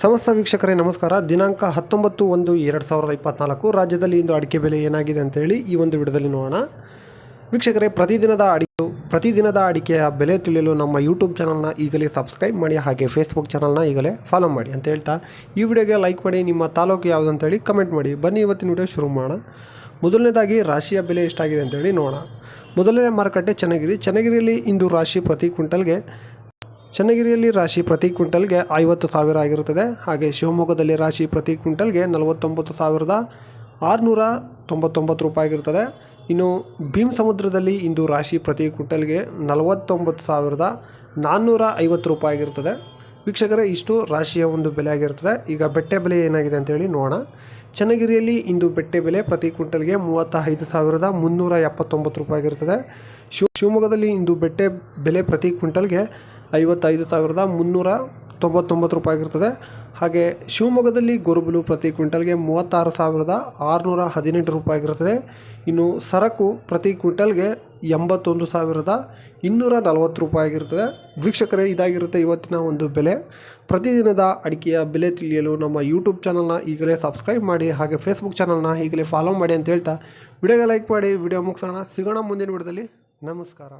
ಸಮಸ್ತ ವೀಕ್ಷಕರೇ, ನಮಸ್ಕಾರ. ದಿನಾಂಕ ಹತ್ತೊಂಬತ್ತು ಒಂದು ಎರಡು ಸಾವಿರದ ಇಪ್ಪತ್ನಾಲ್ಕು. ರಾಜ್ಯದಲ್ಲಿ ಇಂದು ಅಡಿಕೆ ಬೆಲೆ ಏನಾಗಿದೆ ಅಂತೇಳಿ ಈ ಒಂದು ವಿಡಿಯೋದಲ್ಲಿ ನೋಡೋಣ. ವೀಕ್ಷಕರೇ, ಪ್ರತಿದಿನದ ಅಡಿಕೆ ಪ್ರತಿದಿನದ ಅಡಿಕೆಯ ಬೆಲೆ ತಿಳಿಯಲು ನಮ್ಮ ಯೂಟ್ಯೂಬ್ ಚಾನಲ್ನ ಈಗಲೇ ಸಬ್ಸ್ಕ್ರೈಬ್ ಮಾಡಿ, ಹಾಗೆ ಫೇಸ್ಬುಕ್ ಚಾನಲ್ನ ಈಗಲೇ ಫಾಲೋ ಮಾಡಿ ಅಂತ ಹೇಳ್ತಾ. ಈ ವಿಡಿಯೋಗೆ ಲೈಕ್ ಮಾಡಿ, ನಿಮ್ಮ ತಾಲೂಕು ಯಾವುದು ಅಂತೇಳಿ ಕಮೆಂಟ್ ಮಾಡಿ. ಬನ್ನಿ ಇವತ್ತಿನ ವಿಡಿಯೋ ಶುರು ಮಾಡೋಣ. ಮೊದಲನೇದಾಗಿ ರಾಶಿಯ ಬೆಲೆ ಎಷ್ಟಾಗಿದೆ ಅಂತೇಳಿ ನೋಡೋಣ. ಮೊದಲನೇ ಮಾರುಕಟ್ಟೆ ಚನ್ನಗಿರಿ. ಚನ್ನಗಿರಿಯಲ್ಲಿ ಇಂದು ರಾಶಿ ಪ್ರತಿ ಕ್ವಿಂಟಲ್ಗೆ ಚನ್ನಗಿರಿಯಲ್ಲಿ ರಾಶಿ ಪ್ರತಿ ಕ್ವಿಂಟಲ್ಗೆ ಐವತ್ತು ಸಾವಿರ ಆಗಿರುತ್ತದೆ. ಹಾಗೆ ಶಿವಮೊಗ್ಗದಲ್ಲಿ ರಾಶಿ ಪ್ರತಿ ಕ್ವಿಂಟಲ್ಗೆ ನಲವತ್ತೊಂಬತ್ತು ಸಾವಿರದ ಆರುನೂರ ತೊಂಬತ್ತೊಂಬತ್ತು ರೂಪಾಯಿ ಆಗಿರುತ್ತದೆ. ಇನ್ನು ಭೀಮ್ ಸಮುದ್ರದಲ್ಲಿ ಇಂದು ರಾಶಿ ಪ್ರತಿ ಕ್ವಿಂಟಲ್ಗೆ ನಲವತ್ತೊಂಬತ್ತು ಸಾವಿರದ ನಾನ್ನೂರ ಐವತ್ತು ರೂಪಾಯಿ ಆಗಿರ್ತದೆ ವೀಕ್ಷಕರೇ, ಇಷ್ಟು ರಾಶಿಯ ಒಂದು ಬೆಲೆ ಆಗಿರುತ್ತದೆ ಈಗ ಬೆಟ್ಟೆ ಬೆಲೆ ಏನಾಗಿದೆ ಅಂತೇಳಿ ನೋಡೋಣ. ಚನ್ನಗಿರಿಯಲ್ಲಿ ಇಂದು ಬೆಟ್ಟೆ ಬೆಲೆ ಪ್ರತಿ ಕ್ವಿಂಟಲ್ಗೆ ಮೂವತ್ತ ಐದು ಸಾವಿರದ ಮುನ್ನೂರ ಎಪ್ಪತ್ತೊಂಬತ್ತು ರೂಪಾಯಿ ಆಗಿರ್ತದೆ ಶಿವ, ಶಿವಮೊಗ್ಗದಲ್ಲಿ ಇಂದು ಬೆಟ್ಟೆ ಬೆಲೆ ಪ್ರತಿ ಕ್ವಿಂಟಲ್ಗೆ ಐವತ್ತೈದು ಸಾವಿರದ ಮುನ್ನೂರ ತೊಂಬತ್ತೊಂಬತ್ತು ರೂಪಾಯಿ ಆಗಿರ್ತದೆ. ಹಾಗೆ ಶಿವಮೊಗ್ಗದಲ್ಲಿ ಗೊರುಬಲು ಪ್ರತಿ ಕ್ವಿಂಟಲ್ಗೆ ಮೂವತ್ತಾರು ಸಾವಿರದ ಆರುನೂರ ಹದಿನೆಂಟು ರೂಪಾಯಿ ಆಗಿರುತ್ತದೆ ಇನ್ನು ಸರಕು ಪ್ರತಿ ಕ್ವಿಂಟಲ್ಗೆ ಎಂಬತ್ತೊಂದು ಸಾವಿರದ ಇನ್ನೂರ ನಲವತ್ತು ರೂಪಾಯಿ ಆಗಿರ್ತದೆ. ವೀಕ್ಷಕರೇ, ಇದಾಗಿರುತ್ತೆ ಇವತ್ತಿನ ಒಂದು ಬೆಲೆ. ಪ್ರತಿದಿನದ ಅಡಿಕೆಯ ಬೆಲೆ ತಿಳಿಯಲು ನಮ್ಮ ಯೂಟ್ಯೂಬ್ ಚಾನಲ್ನ ಈಗಲೇ ಸಬ್ಸ್ಕ್ರೈಬ್ ಮಾಡಿ, ಹಾಗೆ ಫೇಸ್ಬುಕ್ ಚಾನಲ್ನ ಈಗಲೇ ಫಾಲೋ ಮಾಡಿ ಅಂತ ಹೇಳ್ತಾ, ವಿಡಿಯೋಗೆ ಲೈಕ್ ಮಾಡಿ, ವಿಡಿಯೋ ಮುಗಿಸೋಣ. ಸಿಗೋಣ ಮುಂದಿನ ವಿಡಿಯೋದಲ್ಲಿ. ನಮಸ್ಕಾರ.